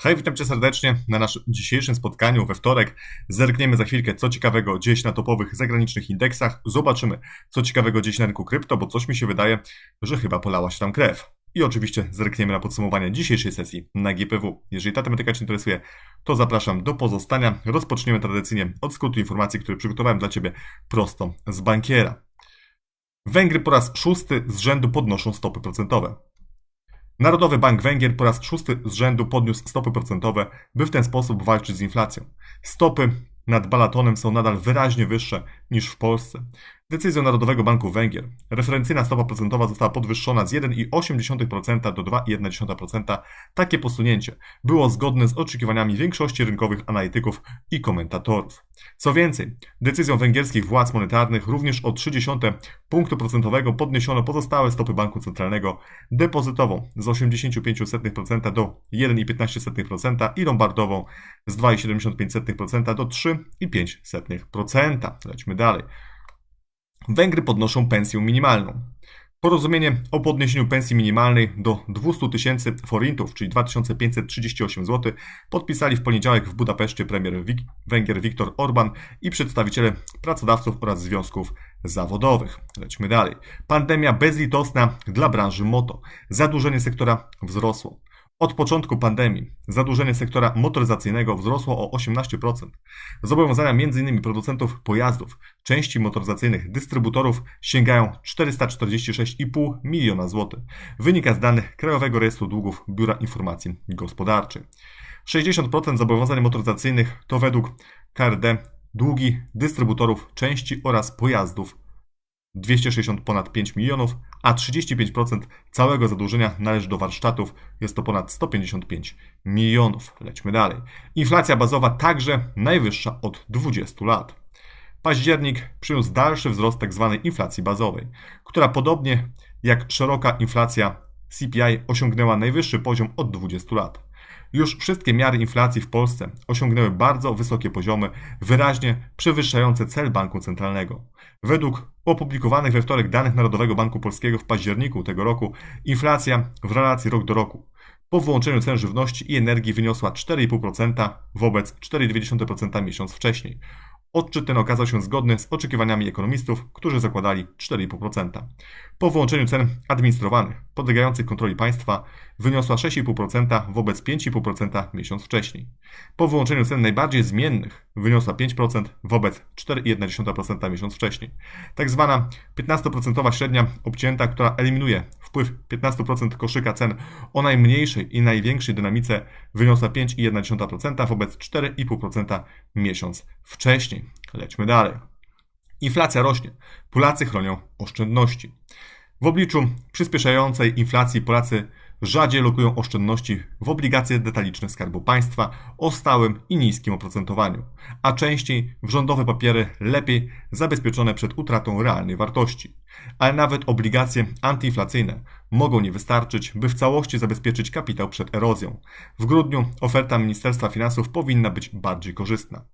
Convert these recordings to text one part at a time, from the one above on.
Hej, witam Cię serdecznie na naszym dzisiejszym spotkaniu we wtorek. Zerkniemy za chwilkę, co ciekawego się na topowych zagranicznych indeksach. Zobaczymy, co ciekawego się na rynku krypto, bo coś mi się wydaje, że chyba polała się tam krew. I oczywiście zerkniemy na podsumowanie dzisiejszej sesji na GPW. Jeżeli ta tematyka Cię interesuje, to zapraszam do pozostania. Rozpoczniemy tradycyjnie od skrótu informacji, które przygotowałem dla Ciebie prosto z bankiera. Węgry po raz szósty z rzędu podnoszą stopy procentowe. Narodowy Bank Węgier po raz szósty z rzędu podniósł stopy procentowe, by w ten sposób walczyć z inflacją. Stopy nad Balatonem są nadal wyraźnie wyższe niż w Polsce. Decyzją Narodowego Banku Węgier referencyjna stopa procentowa została podwyższona z 1,8% do 2,1%. Takie posunięcie było zgodne z oczekiwaniami większości rynkowych analityków i komentatorów. Co więcej, decyzją węgierskich władz monetarnych również o 0,3 punktu procentowego podniesiono pozostałe stopy banku centralnego depozytową z 0,85% do 1,15% i lombardową z 2,75% do 3,5%. Lećmy dalej. Węgry podnoszą pensję minimalną. Porozumienie o podniesieniu pensji minimalnej do 200 tysięcy forintów, czyli 2538 zł, podpisali w poniedziałek w Budapeszcie premier Węgier Viktor Orban i przedstawiciele pracodawców oraz związków zawodowych. Lećmy dalej. Pandemia bezlitosna dla branży moto. Zadłużenie sektora wzrosło. Od początku pandemii zadłużenie sektora motoryzacyjnego wzrosło o 18%. Zobowiązania m.in. producentów pojazdów, części motoryzacyjnych, dystrybutorów sięgają 446,5 miliona złotych. Wynika z danych Krajowego Rejestru Długów Biura Informacji Gospodarczej. 60% zobowiązań motoryzacyjnych to według KRD długi dystrybutorów części oraz pojazdów 260 ponad 5 milionów, a 35% całego zadłużenia należy do warsztatów, jest to ponad 155 milionów. Lećmy dalej. Inflacja bazowa także najwyższa od 20 lat. Październik przyniósł dalszy wzrost tzw. Tak inflacji bazowej, która podobnie jak szeroka inflacja CPI osiągnęła najwyższy poziom od 20 lat. Już wszystkie miary inflacji w Polsce osiągnęły bardzo wysokie poziomy, wyraźnie przewyższające cel banku centralnego. Według opublikowanych we wtorek danych Narodowego Banku Polskiego w październiku tego roku, inflacja w relacji rok do roku po wyłączeniu cen żywności i energii wyniosła 4,5% wobec 4,2% miesiąc wcześniej. Odczyt ten okazał się zgodny z oczekiwaniami ekonomistów, którzy zakładali 4,5%. Po wyłączeniu cen administrowanych, podlegających kontroli państwa, wyniosła 6,5% wobec 5,5% miesiąc wcześniej. Po wyłączeniu cen najbardziej zmiennych wyniosła 5% wobec 4,1% miesiąc wcześniej. Tak zwana 15% średnia obcięta, która eliminuje wpływ 15% koszyka cen o najmniejszej i największej dynamice wyniosła 5,1% wobec 4,5% miesiąc wcześniej. Lećmy dalej. Inflacja rośnie. Polacy chronią oszczędności. W obliczu przyspieszającej inflacji Polacy rzadziej lokują oszczędności w obligacje detaliczne Skarbu Państwa o stałym i niskim oprocentowaniu, a częściej w rządowe papiery lepiej zabezpieczone przed utratą realnej wartości. Ale nawet obligacje antyinflacyjne mogą nie wystarczyć, by w całości zabezpieczyć kapitał przed erozją. W grudniu oferta Ministerstwa Finansów powinna być bardziej korzystna.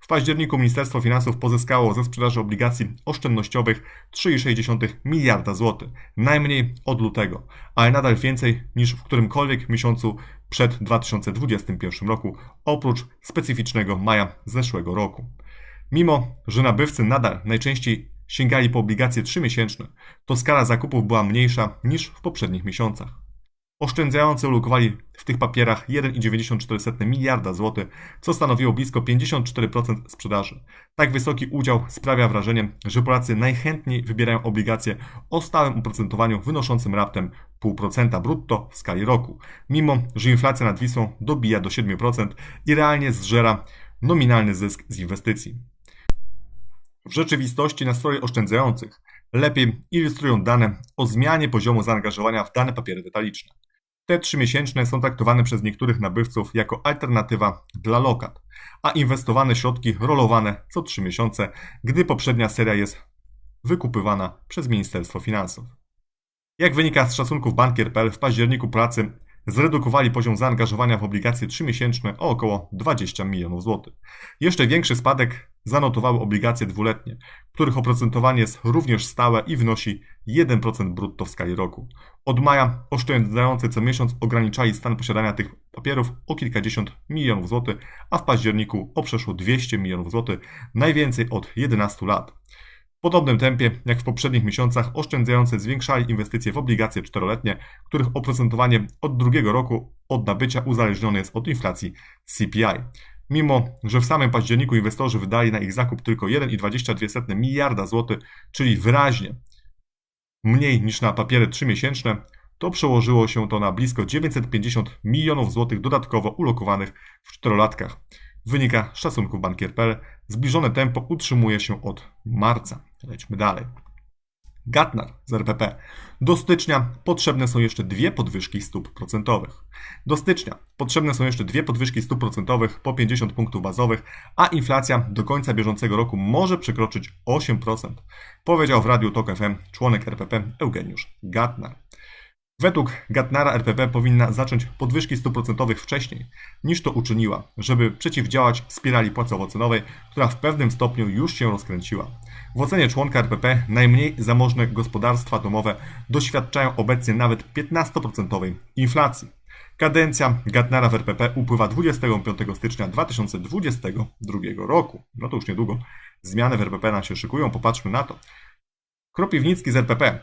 W październiku Ministerstwo Finansów pozyskało ze sprzedaży obligacji oszczędnościowych 3,6 miliarda złotych, najmniej od lutego, ale nadal więcej niż w którymkolwiek miesiącu przed 2021 roku, oprócz specyficznego maja zeszłego roku. Mimo, że nabywcy nadal najczęściej sięgali po obligacje 3-miesięczne, to skala zakupów była mniejsza niż w poprzednich miesiącach. Oszczędzający ulokowali w tych papierach 1,94 miliarda złotych, co stanowiło blisko 54% sprzedaży. Tak wysoki udział sprawia wrażenie, że Polacy najchętniej wybierają obligacje o stałym oprocentowaniu wynoszącym raptem 0,5% brutto w skali roku, mimo że inflacja nad Wisłą dobija do 7% i realnie zżera nominalny zysk z inwestycji. W rzeczywistości nastroje oszczędzających lepiej ilustrują dane o zmianie poziomu zaangażowania w dane papiery detaliczne. Te trzymiesięczne są traktowane przez niektórych nabywców jako alternatywa dla lokat, a inwestowane środki rolowane co trzy miesiące, gdy poprzednia seria jest wykupywana przez Ministerstwo Finansów. Jak wynika z szacunków Bankier.pl, w październiku Polacy zredukowali poziom zaangażowania w obligacje 3-miesięczne o około 20 milionów złotych. Jeszcze większy spadek zanotowały obligacje dwuletnie, których oprocentowanie jest również stałe i wynosi 1% brutto w skali roku. Od maja oszczędzający co miesiąc ograniczali stan posiadania tych papierów o kilkadziesiąt milionów złotych, a w październiku o przeszło 200 milionów złotych, najwięcej od 11 lat. W podobnym tempie jak w poprzednich miesiącach oszczędzający zwiększali inwestycje w obligacje czteroletnie, których oprocentowanie od drugiego roku od nabycia uzależnione jest od inflacji CPI. Mimo, że w samym październiku inwestorzy wydali na ich zakup tylko 1,22 miliarda złotych, czyli wyraźnie mniej niż na papiery 3-miesięczne, to przełożyło się to na blisko 950 milionów złotych dodatkowo ulokowanych w czterolatkach. Wynika z szacunków bankier.pl. Zbliżone tempo utrzymuje się od marca. Lećmy dalej. Gatnar z RPP. Do stycznia potrzebne są jeszcze dwie podwyżki stóp procentowych. Do stycznia potrzebne są jeszcze dwie podwyżki stóp procentowych po 50 punktów bazowych, a inflacja do końca bieżącego roku może przekroczyć 8%, powiedział w Radiu Tok FM członek RPP Eugeniusz Gatnar. Według Gatnara RPP powinna zacząć podwyżki stóp procentowych wcześniej niż to uczyniła, żeby przeciwdziałać spirali płacowo-cenowej, która w pewnym stopniu już się rozkręciła. W ocenie członka RPP najmniej zamożne gospodarstwa domowe doświadczają obecnie nawet 15% inflacji. Kadencja Gatnara w RPP upływa 25 stycznia 2022 roku. No to już niedługo. Zmiany w RPP nam się szykują, popatrzmy na to. Kropiwnicki z RPP.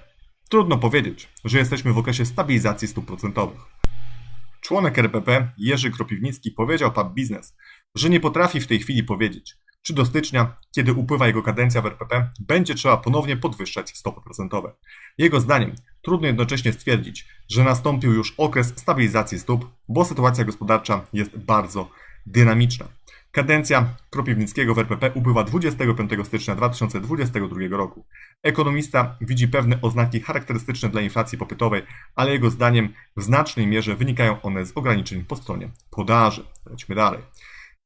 Trudno powiedzieć, że jesteśmy w okresie stabilizacji stóp procentowych. Członek RPP Jerzy Kropiwnicki powiedział Pub Biznes, że nie potrafi w tej chwili powiedzieć, czy do stycznia, kiedy upływa jego kadencja w RPP, będzie trzeba ponownie podwyższać stopy procentowe. Jego zdaniem trudno jednocześnie stwierdzić, że nastąpił już okres stabilizacji stóp, bo sytuacja gospodarcza jest bardzo dynamiczna. Kadencja Kropiwnickiego w RPP upływa 25 stycznia 2022 roku. Ekonomista widzi pewne oznaki charakterystyczne dla inflacji popytowej, ale jego zdaniem w znacznej mierze wynikają one z ograniczeń po stronie podaży. Lećmy dalej.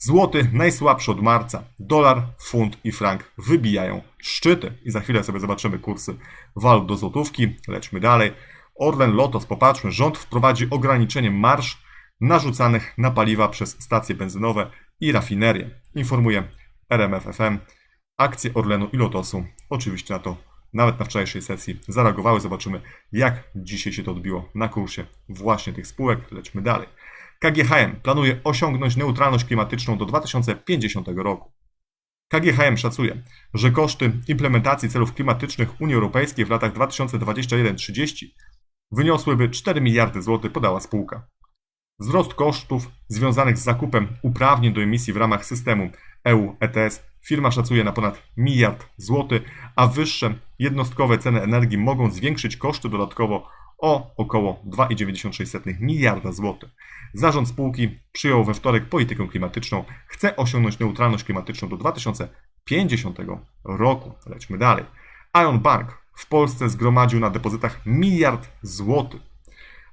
Złoty najsłabszy od marca. Dolar, funt i frank wybijają szczyty. I za chwilę sobie zobaczymy kursy walut do złotówki. Lećmy dalej. Orlen Lotos, popatrzmy, rząd wprowadzi ograniczenie marsz narzucanych na paliwa przez stacje benzynowe i rafinerie. Informuje RMFFM. Akcje Orlenu i Lotosu oczywiście na to nawet na wczorajszej sesji zareagowały. Zobaczymy, jak dzisiaj się to odbiło na kursie właśnie tych spółek. Lećmy dalej. KGHM planuje osiągnąć neutralność klimatyczną do 2050 roku. KGHM szacuje, że koszty implementacji celów klimatycznych Unii Europejskiej w latach 2021-30 wyniosłyby 4 miliardy złotych, podała spółka. Wzrost kosztów związanych z zakupem uprawnień do emisji w ramach systemu EU ETS firma szacuje na ponad miliard złotych, a wyższe jednostkowe ceny energii mogą zwiększyć koszty dodatkowo o około 2,96 miliarda złotych. Zarząd spółki przyjął we wtorek politykę klimatyczną. Chce osiągnąć neutralność klimatyczną do 2050 roku. Lećmy dalej. Ion Bank w Polsce zgromadził na depozytach miliard złotych.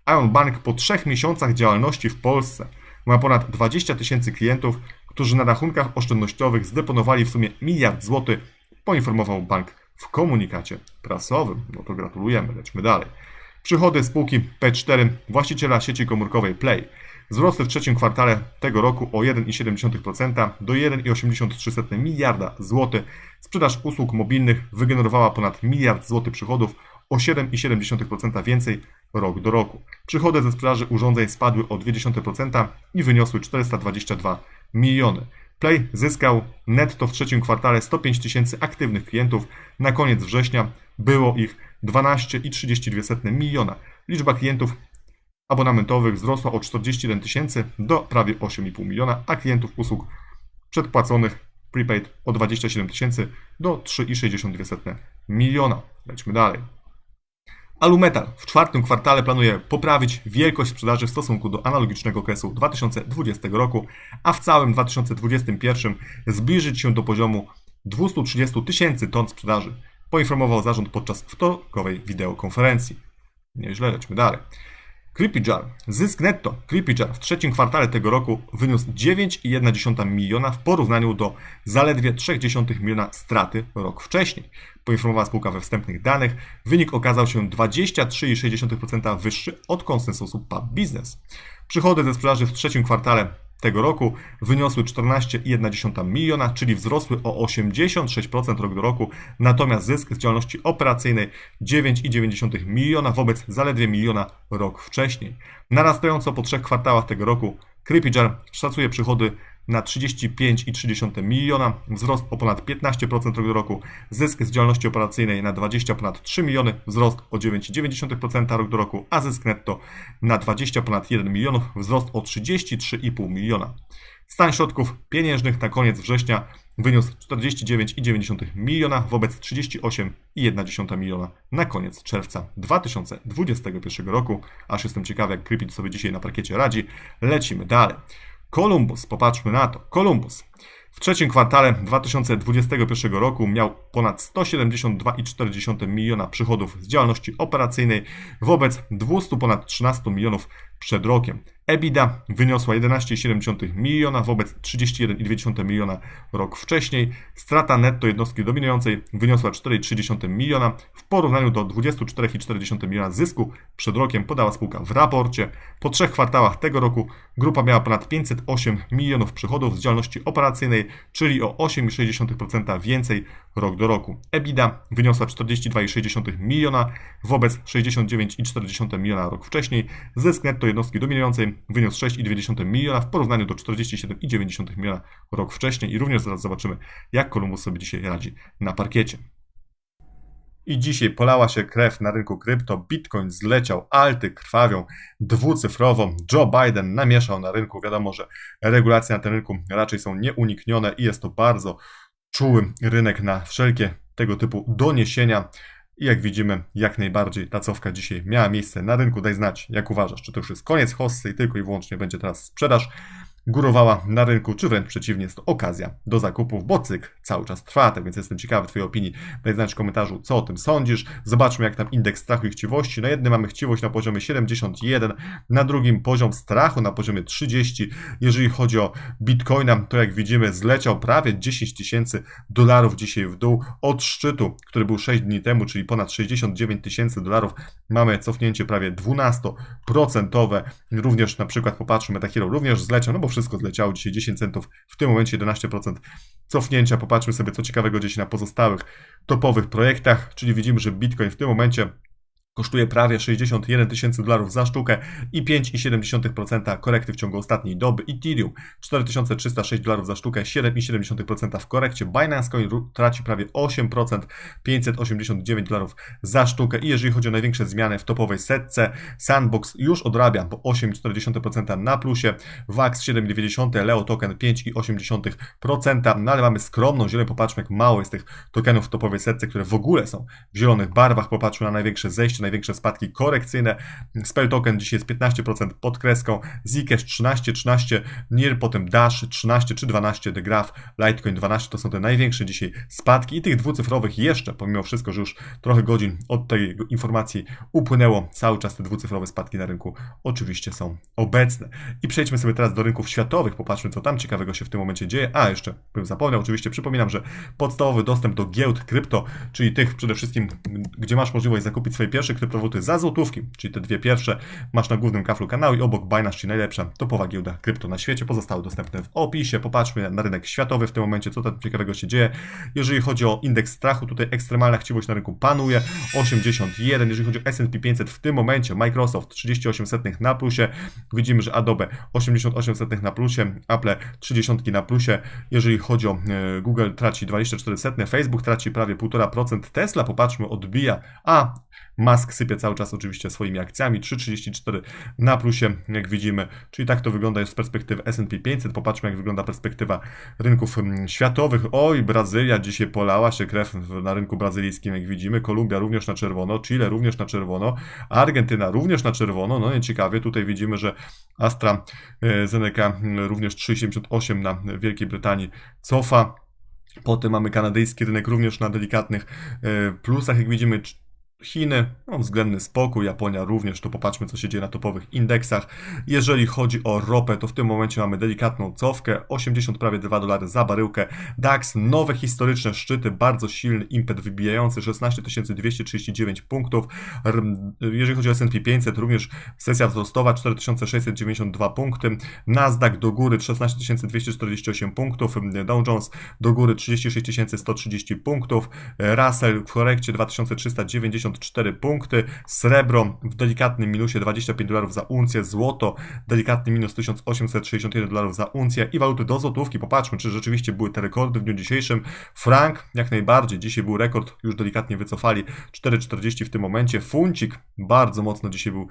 Ion Bank po trzech miesiącach działalności w Polsce ma ponad 20 tysięcy klientów, którzy na rachunkach oszczędnościowych zdeponowali w sumie miliard złotych, poinformował bank w komunikacie prasowym. No to gratulujemy, lećmy dalej. Przychody spółki P4 właściciela sieci komórkowej Play wzrosły w trzecim kwartale tego roku o 1,7% do 1,83 miliarda złotych. Sprzedaż usług mobilnych wygenerowała ponad miliard złotych przychodów o 7,7% więcej rok do roku. Przychody ze sprzedaży urządzeń spadły o 0,2% i wyniosły 422 miliony. Play zyskał netto w trzecim kwartale 105 tysięcy aktywnych klientów. Na koniec września było ich 12,32 miliona. Liczba klientów abonamentowych wzrosła o 41 tysięcy do prawie 8,5 miliona, a klientów usług przedpłaconych prepaid o 27 tysięcy do 3,62 miliona. Lećmy dalej. Alumetal w czwartym kwartale planuje poprawić wielkość sprzedaży w stosunku do analogicznego okresu 2020 roku, a w całym 2021 zbliżyć się do poziomu 230 tysięcy ton sprzedaży, poinformował zarząd podczas wtorkowej wideokonferencji. Nieźle, lećmy dalej. CreepyJar. Zysk netto CreepyJar w trzecim kwartale tego roku wyniósł 9,1 miliona w porównaniu do zaledwie 0,3 miliona straty rok wcześniej. Poinformowała spółka we wstępnych danych. Wynik okazał się 23,6% wyższy od konsensusu PUB Business. Przychody ze sprzedaży w trzecim kwartale tego roku wyniosły 14,1 miliona, czyli wzrosły o 86% rok do roku, natomiast zysk z działalności operacyjnej 9,9 miliona wobec zaledwie miliona rok wcześniej. Narastająco po trzech kwartałach tego roku Creepyjar szacuje przychody na 35,3 miliona, wzrost o ponad 15% rok do roku, zysk z działalności operacyjnej na 20 ponad 3 miliony, wzrost o 9,9% rok do roku, a zysk netto na 20 ponad 1 milionów, wzrost o 33,5 miliona. Stan środków pieniężnych na koniec września wyniósł 49,9 miliona wobec 38,1 miliona na koniec czerwca 2021 roku. Aż jestem ciekawy, jak Krypit sobie dzisiaj na parkiecie radzi. Lecimy dalej. Columbus, popatrzmy na to. Columbus w trzecim kwartale 2021 roku miał ponad 172,4 miliona przychodów z działalności operacyjnej wobec 200 ponad 13 milionów przed rokiem. EBITDA wyniosła 11,7 miliona wobec 31,2 miliona rok wcześniej. Strata netto jednostki dominującej wyniosła 4,3 miliona w porównaniu do 24,4 miliona zysku przed rokiem, podała spółka w raporcie. Po trzech kwartałach tego roku grupa miała ponad 508 milionów przychodów z działalności operacyjnej, czyli o 8,6% więcej rok do roku. EBITDA wyniosła 42,6 miliona wobec 69,4 miliona rok wcześniej. Zysk netto jednostki dominującej wyniósł 6,2 miliona w porównaniu do 47,9 miliona rok wcześniej i również zaraz zobaczymy, jak Columbus sobie dzisiaj radzi na parkiecie. I dzisiaj polała się krew na rynku krypto, Bitcoin zleciał, alty krwawią, dwucyfrową, Joe Biden namieszał na rynku. Wiadomo, że regulacje na tym rynku raczej są nieuniknione i jest to bardzo czuły rynek na wszelkie tego typu doniesienia. I jak widzimy, jak najbardziej ta cofka dzisiaj miała miejsce na rynku. Daj znać, jak uważasz, czy to już jest koniec hossy i tylko i wyłącznie będzie teraz sprzedaż górowała na rynku, czy wręcz przeciwnie, jest to okazja do zakupów, bo cykl cały czas trwa, tak więc jestem ciekawy Twojej opinii. Daj znać w komentarzu, co o tym sądzisz. Zobaczmy, jak tam indeks strachu i chciwości. Na jednym mamy chciwość na poziomie 71, na drugim poziom strachu na poziomie 30. Jeżeli chodzi o Bitcoina, to jak widzimy, zleciał prawie 10 tysięcy dolarów dzisiaj w dół od szczytu, który był 6 dni temu, czyli ponad 69 tysięcy dolarów. Mamy cofnięcie prawie 12%. Również na przykład popatrzmy, Metahero również zleciał, no bo wszystko zleciało dzisiaj 10 centów, w tym momencie 11% cofnięcia. Popatrzmy sobie, co ciekawego gdzieś na pozostałych topowych projektach, czyli widzimy, że Bitcoin w tym momencie kosztuje prawie 61 tysięcy dolarów za sztukę i 5,7% korekty w ciągu ostatniej doby. Ethereum 4306 dolarów za sztukę, 7,7% w korekcie. Binance Coin traci prawie 8%, 589 dolarów za sztukę. I jeżeli chodzi o największe zmiany w topowej setce, Sandbox już odrabia po 8,4% na plusie, VAX 7,90, Leo Token 5,8%, no ale mamy skromną zieleń, popatrzmy jak mało jest tych tokenów w topowej setce, które w ogóle są w zielonych barwach. Popatrzmy na największe zejście, największe spadki korekcyjne. Spell Token dzisiaj jest 15% pod kreską, Zcash 13, 13, NIR, potem Dash 13 czy 12, The Graph, Litecoin 12 to są te największe dzisiaj spadki i tych dwucyfrowych jeszcze, pomimo wszystko, że już trochę godzin od tej informacji upłynęło, cały czas te dwucyfrowe spadki na rynku oczywiście są obecne. I przejdźmy sobie teraz do rynków światowych, popatrzmy co tam ciekawego się w tym momencie dzieje. A, jeszcze bym zapomniał, oczywiście przypominam, że podstawowy dostęp do giełd krypto, czyli tych przede wszystkim, gdzie masz możliwość zakupić swoje pierwsze kryptowaluty za złotówki, czyli te dwie pierwsze masz na głównym kaflu kanału i obok Binance, czyli najlepsza topowa giełda krypto na świecie. Pozostałe dostępne w opisie. Popatrzmy na rynek światowy w tym momencie, co tam ciekawego się dzieje. Jeżeli chodzi o indeks strachu, tutaj ekstremalna chciwość na rynku panuje, 81. Jeżeli chodzi o S&P 500 w tym momencie, Microsoft 38 setnych na plusie, widzimy, że Adobe 88 setnych na plusie, Apple 30 na plusie. Jeżeli chodzi o e, Google traci 24 setne, Facebook traci prawie 1,5%, Tesla popatrzmy odbija, a Musk sypie cały czas oczywiście swoimi akcjami, 3,34 na plusie, jak widzimy. Czyli tak to wygląda z perspektywy S&P 500. Popatrzmy, jak wygląda perspektywa rynków mm, światowych. Oj, Brazylia dzisiaj polała się krew na rynku brazylijskim, jak widzimy. Kolumbia również na czerwono, Chile również na czerwono, Argentyna również na czerwono. No ciekawie, tutaj widzimy, że AstraZeneca mm, również 3,78 na Wielkiej Brytanii cofa. Potem mamy kanadyjski rynek również na delikatnych e, plusach, jak widzimy Chiny, no, względny spokój, Japonia również, to popatrzmy co się dzieje na topowych indeksach. Jeżeli chodzi o ropę, to w tym momencie mamy delikatną cofkę, 80 prawie 2 dolary za baryłkę. DAX, nowe historyczne szczyty, bardzo silny impet wybijający, 16 239 punktów. Jeżeli chodzi o S&P 500, również sesja wzrostowa, 4692 punkty. Nasdaq do góry, 16 248 punktów. Dow Jones do góry, 36 130 punktów. Russell w korekcie 2390 54 punkty, srebro w delikatnym minusie 25 dolarów za uncję, złoto delikatny minus 1861 dolarów za uncję i waluty do złotówki. Popatrzmy, czy rzeczywiście były te rekordy w dniu dzisiejszym. Frank jak najbardziej, dzisiaj był rekord, już delikatnie wycofali 4,40 w tym momencie. Funcik bardzo mocno dzisiaj był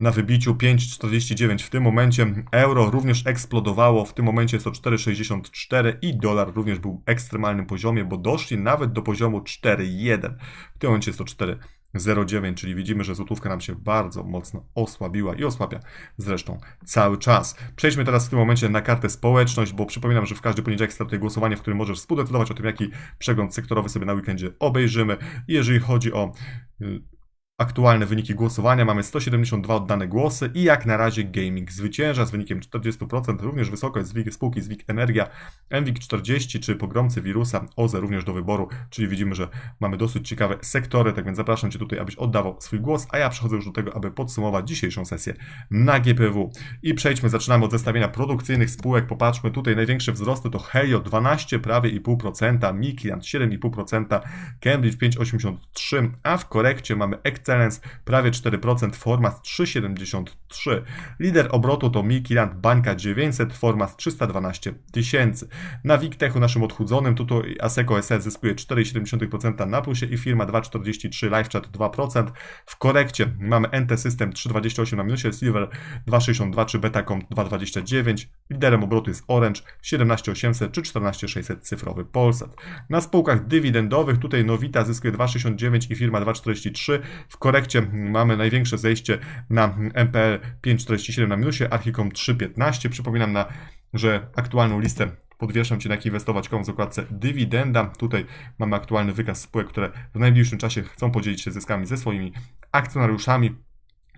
na wybiciu 5,49 w tym momencie. Euro również eksplodowało, w tym momencie jest to 4,64 i dolar również był w ekstremalnym poziomie, bo doszli nawet do poziomu 4,1. W tym momencie jest to 4,09, czyli widzimy, że złotówka nam się bardzo mocno osłabiła i osłabia zresztą cały czas. Przejdźmy teraz w tym momencie na kartę społeczność, bo przypominam, że w każdy poniedziałek startuje głosowanie, w którym możesz współdecydować o tym, jaki przegląd sektorowy sobie na weekendzie obejrzymy. Jeżeli chodzi o y, Aktualne wyniki głosowania mamy 172 oddane głosy i jak na razie gaming zwycięża z wynikiem 40%. Również wysoko jest spółki Zwik Energia, Envik 40 czy pogromcy wirusa, OZE również do wyboru, czyli widzimy, że mamy dosyć ciekawe sektory, tak więc zapraszam Cię tutaj, abyś oddawał swój głos, a ja przechodzę już do tego, aby podsumować dzisiejszą sesję na GPW. I przejdźmy, zaczynamy od zestawienia produkcyjnych spółek, popatrzmy, tutaj największe wzrosty to Helio 12 prawie 0,5%, Mikian 7,5%, Cambridge 5,83%, a w korekcie mamy Excellence prawie 4%, Formas 3,73. Lider obrotu to Milkiland Bańka 900, Formas 312 tysięcy. Na Wiktechu naszym odchudzonym tutaj Aseco SL zyskuje 4,7% na plusie i firma 2,43, LiveChat 2%. W korekcie mamy NT System 3,28 na minusie, Silver 2,62 czy Betacom 2,29. Liderem obrotu jest Orange 17,800 czy 14,600 cyfrowy Polsat. Na spółkach dywidendowych tutaj Nowita zyskuje 2,69 i firma 2,43. W korekcie mamy największe zejście na MPL 5,47 na minusie, Archicom 3,15. Przypominam, na, że aktualną listę podwieszam Ci na jak inwestować komu w zakładce dywidenda. Tutaj mamy aktualny wykaz spółek, które w najbliższym czasie chcą podzielić się zyskami ze swoimi akcjonariuszami.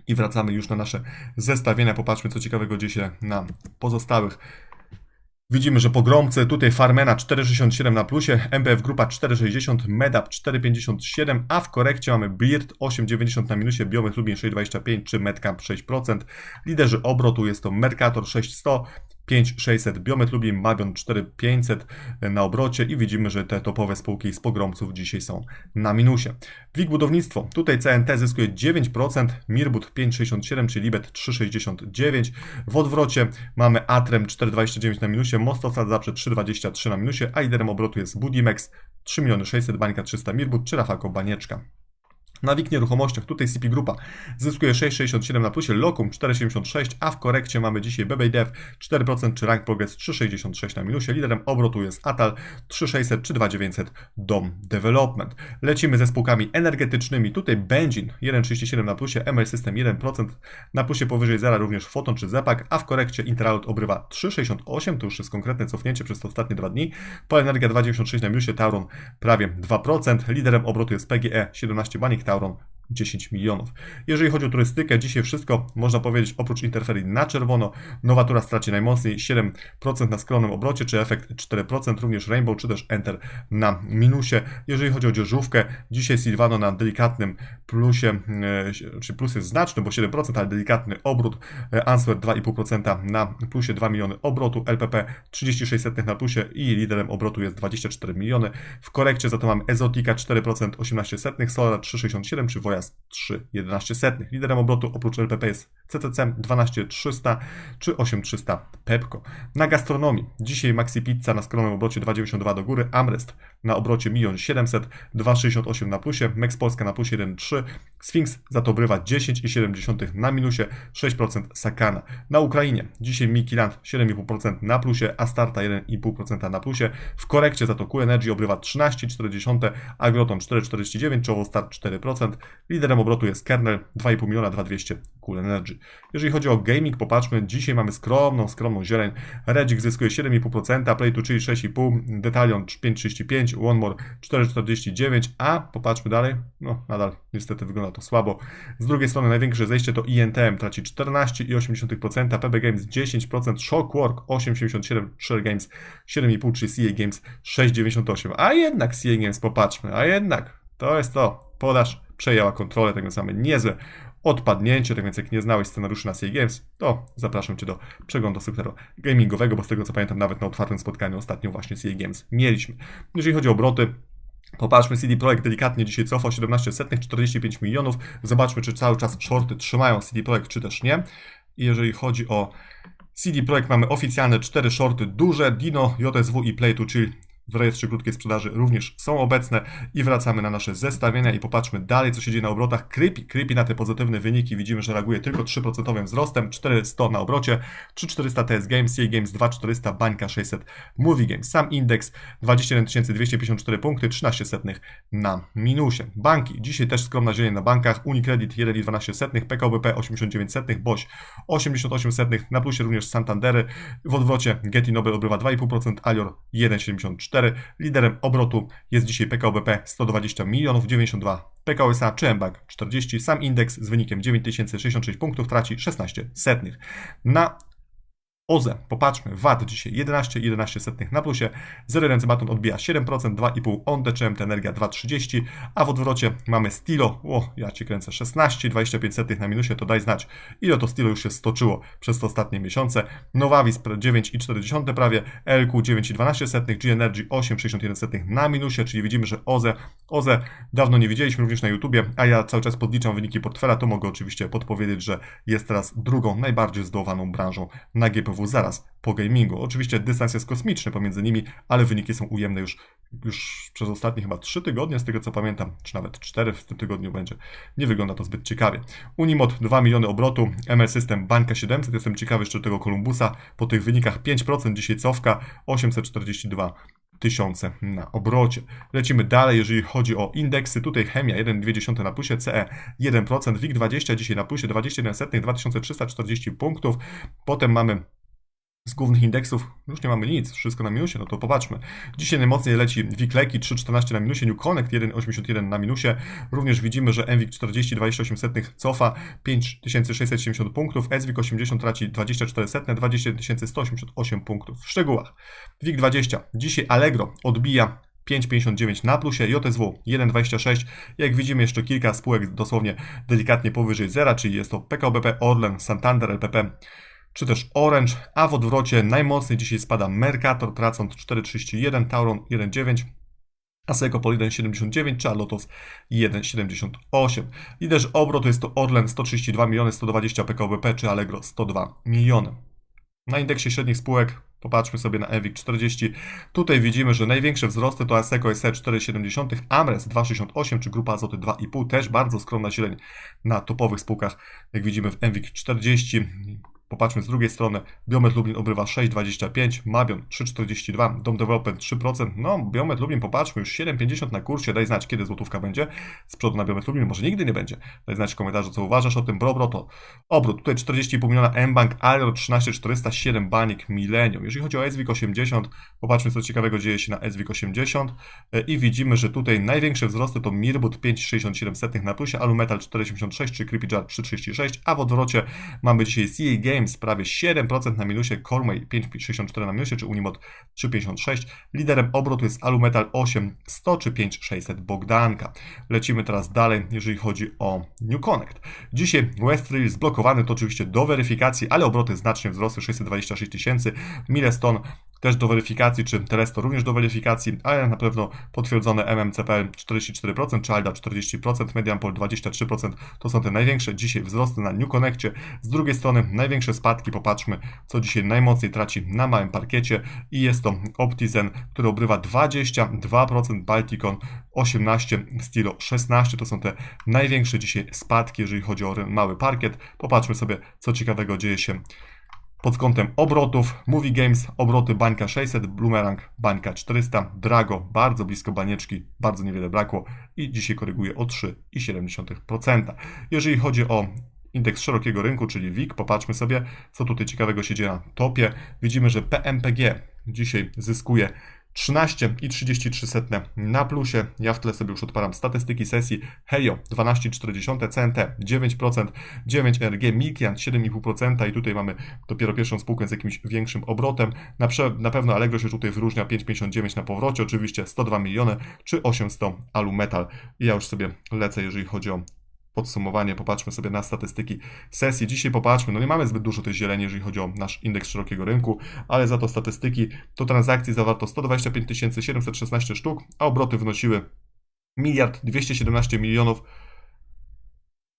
I wracamy już na nasze zestawienia. Popatrzmy, co ciekawego dzieje się na pozostałych Widzimy, że pogromcy, tutaj Farmena 4,67 na plusie, MPF Grupa 4,60, Medap 4,57, a w korekcie mamy Beard 8,90 na minusie, Biomych Lubin 6,25 czy Medcamp 6%. Liderzy obrotu jest to Mercator 600, 5600 Biomet Lubin, Mabion 4500 na obrocie i widzimy, że te topowe spółki z pogromców dzisiaj są na minusie. WIG Budownictwo, tutaj CNT zyskuje 9%, Mirbut 5,67 czy Libet 3,69. W odwrocie mamy Atrem 4,29 na minusie, Mostosad zawsze 3,23 na minusie, a liderem obrotu jest Budimex 3 600 Bańka 300 Mirbut czy Rafako Banieczka. Na WIG nieruchomościach tutaj CP Grupa zyskuje 6,67 na plusie, Locum 4,76, a w korekcie mamy dzisiaj BBDev 4% czy Rank Progress 3,66 na minusie. Liderem obrotu jest Atal 3,600 czy 2,900 Dom Development. Lecimy ze spółkami energetycznymi. Tutaj Benzin 1,37 na plusie, ML System 1% na plusie powyżej zera również Foton czy Zepak, a w korekcie Interalot obrywa 3,68, to już jest konkretne cofnięcie przez te ostatnie dwa dni. Polenergia 2,96 na minusie, Tauron prawie 2%. Liderem obrotu jest PGE 17 Banik Tauron 10 milionów. Jeżeli chodzi o turystykę, dzisiaj wszystko można powiedzieć oprócz interferii na czerwono. Nowatura straci najmocniej 7% na skronym obrocie, czy efekt 4%, również Rainbow, czy też Enter na minusie. Jeżeli chodzi o dzierżówkę, dzisiaj Silvano na delikatnym plusie, e, czy plus jest znaczny, bo 7%, ale delikatny obrót. E, Answer 2,5% na plusie 2 miliony obrotu, LPP 36 na plusie i liderem obrotu jest 24 miliony. W korekcie za to mamy Ezotika 4%, 18 setnych, Solar 3,67 czy Voya pojazd 3,11. Liderem obrotu oprócz LPP jest CCC 12300 czy 8300 Pepco. Na gastronomii dzisiaj Maxi Pizza na skromnym obrocie 2,92 do góry, Amrest na obrocie 1 700 2,68 na plusie, Mex Polska na plusie 1,3, Sphinx za to obrywa 10,7 na minusie, 6% Sakana. Na Ukrainie dzisiaj Mikiland 7,5% na plusie, Astarta 1,5% na plusie, w korekcie za to Q Energy obrywa 13,4, Agroton 4,49, Czoło Start 4%, liderem obrotu jest Kernel 2,5 miliona 2200 Cool Energy. Jeżeli chodzi o gaming, popatrzmy, dzisiaj mamy skromną, skromną zieleń. Redzik zyskuje 7,5%, Play to Chill 6,5%, Detalion 5,35%, One More 4,49%, a popatrzmy dalej, no nadal niestety wygląda to słabo. Z drugiej strony największe zejście to INTM traci 14,8%, PB Games 10%, Shockwork 8,77%, Share Games 7,5%, czy CA Games 6,98%. A jednak CA Games popatrzmy, a jednak to jest to, podaż przejęła kontrolę, tak więc mamy niezłe odpadnięcie, tak więc jak nie znałeś scenariuszy na CA Games, to zapraszam Cię do przeglądu sektora gamingowego, bo z tego co pamiętam nawet na otwartym spotkaniu ostatnio właśnie CA Games mieliśmy. Jeżeli chodzi o obroty, Popatrzmy, CD Projekt delikatnie dzisiaj cofa 17 setnych, 45 milionów. Zobaczmy, czy cały czas shorty trzymają CD Projekt, czy też nie. I jeżeli chodzi o CD Projekt, mamy oficjalne 4 shorty duże, Dino, JSW i Play to Chill w rejestrze krótkiej sprzedaży również są obecne i wracamy na nasze zestawienia i popatrzmy dalej, co się dzieje na obrotach. Creepy, Creepy na te pozytywne wyniki. Widzimy, że reaguje tylko 3% wzrostem, 400 na obrocie, 3400 TS Games, CA Games 2400, Bańka 600, Movie Games. Sam indeks 21 254 punkty, 13 setnych na minusie. Banki, dzisiaj też skromna zieleń na bankach, Unicredit 1,12 setnych, PKBP 89 setnych, BOŚ 88 setnych, na plusie również Santandery, w odwrocie Getty Nobel obrywa 2,5%, Alior 1,74 Liderem obrotu jest dzisiaj PKO BP 120 milionów 92 PKO SA czy mBank 40. Sam indeks z wynikiem 9066 punktów traci 16 setnych. Na OZE, popatrzmy, VAT dzisiaj 11, 11 setnych na plusie, 0 ręce baton odbija 7%, 2,5 ONDE, CMT Energia 2,30, a w odwrocie mamy Stilo, o, ja Ci kręcę, 16, 25 setnych na minusie, to daj znać, ile to Stilo już się stoczyło przez te ostatnie miesiące, Nowavis 9,4 prawie, LQ 9,12 setnych, G Energy 8,61 setnych na minusie, czyli widzimy, że OZE, OZE dawno nie widzieliśmy również na YouTubie, a ja cały czas podliczam wyniki portfela, to mogę oczywiście podpowiedzieć, że jest teraz drugą najbardziej zdołowaną branżą na GPW zaraz po gamingu. Oczywiście dystans jest kosmiczny pomiędzy nimi, ale wyniki są ujemne już, już przez ostatnie chyba 3 tygodnie, z tego co pamiętam, czy nawet 4 w tym tygodniu będzie. Nie wygląda to zbyt ciekawie. Unimod 2 miliony obrotu, ML System Bańka 700, jestem ciekawy jeszcze tego Kolumbusa, po tych wynikach 5% dzisiaj cofka, 842 tysiące na obrocie. Lecimy dalej, jeżeli chodzi o indeksy. Tutaj chemia 1,2 na plusie, CE 1%, WIG20 dzisiaj na plusie 21 2340 punktów. Potem mamy z głównych indeksów już nie mamy nic, wszystko na minusie, no to popatrzmy. Dzisiaj najmocniej leci Wikleki 3,14 na minusie, New Connect 1,81 na minusie. Również widzimy, że NVIC 40 28 setnych cofa 5670 punktów, SWIC 80 traci 24 setne, 20 188 punktów. W szczegółach. WIG 20 dzisiaj Allegro odbija 5,59 na plusie, JSW 1,26. Jak widzimy jeszcze kilka spółek dosłownie delikatnie powyżej zera, czyli jest to PKBP, Orlen, Santander, LPP czy też Orange, a w odwrocie najmocniej dzisiaj spada Mercator, tracąc 4,31, Tauron 1,9, Aseco Pol 1,79, czy Lotos 1,78. Liderzy obrotu jest to Orlen 132 miliony, 120 PKBP, czy Allegro 102 miliony. Na indeksie średnich spółek Popatrzmy sobie na EWIC 40. Tutaj widzimy, że największe wzrosty to ASECO SE 4,7, Amres 2,68 czy Grupa Azoty 2,5. Też bardzo skromna zieleń na topowych spółkach, jak widzimy w EWIC 40. Popatrzmy z drugiej strony, Biomet Lublin obrywa 6,25, Mabion 3,42, Dom Development 3%, no Biomet Lublin popatrzmy, już 7,50 na kursie, daj znać kiedy złotówka będzie, z przodu na Biomet Lublin, może nigdy nie będzie, daj znać w komentarzu co uważasz o tym, Brobro to obrót, tutaj 40,5 miliona M-Bank, Alro 13,407, Banik, Millennium, jeżeli chodzi o SWIG 80, popatrzmy co ciekawego dzieje się na SWIG 80 e, i widzimy, że tutaj największe wzrosty to Mirbut 5,67 na plusie, Alumetal 4,86 czy Creepyjar 3,36, a w odwrocie mamy dzisiaj CA Game Games prawie 7% na minusie, Cormay 5,64 na minusie, czy Unimod 3,56. Liderem obrotu jest Alumetal 8,100 czy 5,600 Bogdanka. Lecimy teraz dalej, jeżeli chodzi o New Connect. Dzisiaj Westrail zblokowany to oczywiście do weryfikacji, ale obroty znacznie wzrosły, 626 tysięcy. Milestone też do weryfikacji, czy Telesto również do weryfikacji, ale na pewno potwierdzone MMCPL 44%, czy ALDA 40%, Mediampol 23%. To są te największe dzisiaj wzrosty na New Connectie. Z drugiej strony największe spadki, popatrzmy, co dzisiaj najmocniej traci na małym parkiecie i jest to Optizen, który obrywa 22%, Balticon 18%, Stilo 16%. To są te największe dzisiaj spadki, jeżeli chodzi o mały parkiet. Popatrzmy sobie, co ciekawego dzieje się pod kątem obrotów, Movie Games, obroty bańka 600, Boomerang bańka 400, Drago bardzo blisko banieczki, bardzo niewiele brakło i dzisiaj koryguje o 3,7%. Jeżeli chodzi o indeks szerokiego rynku, czyli WIG. Popatrzmy sobie, co tutaj ciekawego się dzieje na topie. Widzimy, że PMPG dzisiaj zyskuje 13,33 na plusie. Ja w tle sobie już odparam statystyki sesji. Helio 12,40, CNT 9%, 9 RG, Milkian 7,5% i tutaj mamy dopiero pierwszą spółkę z jakimś większym obrotem. Na, na pewno Allegro się tutaj wyróżnia 5,59 na powrocie, oczywiście 102 miliony czy 800 Alu Metal. I ja już sobie lecę, jeżeli chodzi o podsumowanie, popatrzmy sobie na statystyki sesji. Dzisiaj popatrzmy, no nie mamy zbyt dużo tej zieleni, jeżeli chodzi o nasz indeks szerokiego rynku, ale za to statystyki, to transakcji zawarto 125 716 sztuk, a obroty wynosiły miliard 217 milionów.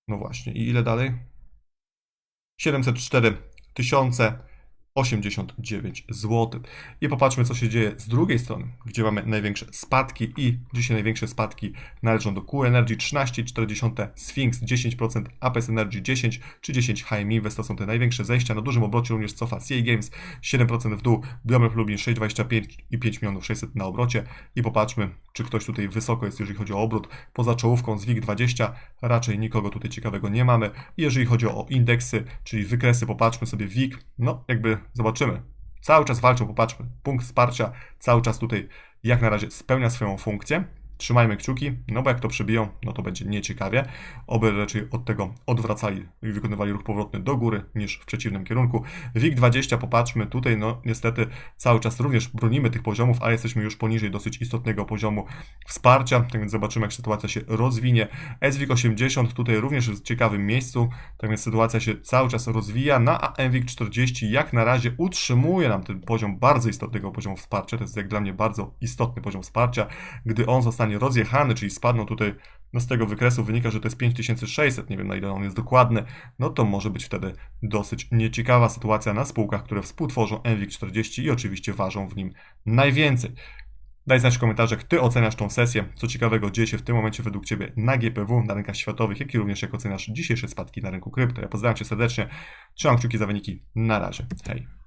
No właśnie, i ile dalej? 704 tysiące 89 zł. I popatrzmy, co się dzieje z drugiej strony, gdzie mamy największe spadki i dzisiaj największe spadki należą do Q Energy 13,4, Sphinx 10%, Apes Energy 10, czy 10 HM Invest to są te największe zejścia. Na dużym obrocie również cofa CA Games 7% w dół, Biomep Lubin 6,25 i 5 milionów 600 na obrocie. I popatrzmy, czy ktoś tutaj wysoko jest, jeżeli chodzi o obrót. Poza czołówką z WIG20 raczej nikogo tutaj ciekawego nie mamy. I jeżeli chodzi o indeksy, czyli wykresy, popatrzmy sobie WIG, no jakby zobaczymy. Cały czas walczą, popatrzmy. Punkt wsparcia cały czas tutaj jak na razie spełnia swoją funkcję. Trzymajmy kciuki, no bo jak to przybiją, no to będzie nieciekawie. Oby raczej od tego odwracali i wykonywali ruch powrotny do góry niż w przeciwnym kierunku. WIG20, popatrzmy, tutaj no niestety cały czas również bronimy tych poziomów, ale jesteśmy już poniżej dosyć istotnego poziomu wsparcia, tak więc zobaczymy jak sytuacja się rozwinie. SWIG80 tutaj również w ciekawym miejscu, tak więc sytuacja się cały czas rozwija, no a MWIG40 jak na razie utrzymuje nam ten poziom bardzo istotnego poziomu wsparcia, to jest jak dla mnie bardzo istotny poziom wsparcia, gdy on zostanie zostanie rozjechany, czyli spadną tutaj, no z tego wykresu wynika, że to jest 5600, nie wiem na ile on jest dokładny, no to może być wtedy dosyć nieciekawa sytuacja na spółkach, które współtworzą NWIG40 i oczywiście ważą w nim najwięcej. Daj znać w komentarzach, Ty oceniasz tą sesję, co ciekawego dzieje się w tym momencie według Ciebie na GPW, na rynkach światowych, jak i również jak oceniasz dzisiejsze spadki na rynku krypto. Ja pozdrawiam Cię serdecznie, trzymam kciuki za wyniki, na razie, hej.